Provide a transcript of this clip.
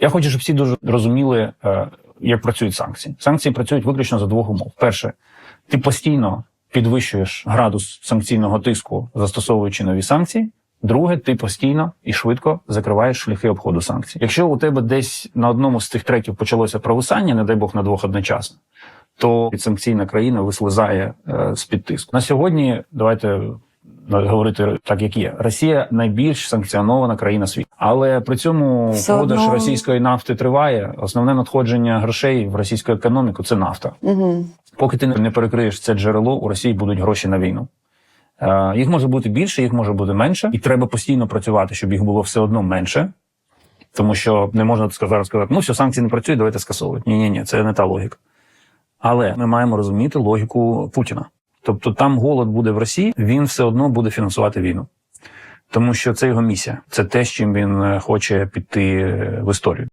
Я хочу, щоб всі дуже розуміли, е, як працюють санкції. Санкції працюють виключно за двох умов. Перше, ти постійно підвищуєш градус санкційного тиску, застосовуючи нові санкції. Друге, ти постійно і швидко закриваєш шляхи обходу санкцій. Якщо у тебе десь на одному з цих треків почалося провисання, не дай Бог на двох одночасно, то підсанкційна країна вислизає е, з під тиску. На сьогодні давайте говорити так, як є. Росія найбільш санкціонована країна світу, але при цьому Все продаж одно- російської нафти триває. Основне надходження грошей в російську економіку це нафта. Угу. Поки ти не перекриєш це джерело, у Росії будуть гроші на війну. Е, їх може бути більше, їх може бути менше, і треба постійно працювати, щоб їх було все одно менше. Тому що не можна сказати, сказати, ну все, санкції не працюють, давайте скасовувати. Ні, ні, ні, це не та логіка. Але ми маємо розуміти логіку Путіна. Тобто там голод буде в Росії, він все одно буде фінансувати війну. Тому що це його місія, це те, з чим він е, хоче піти е, в історію.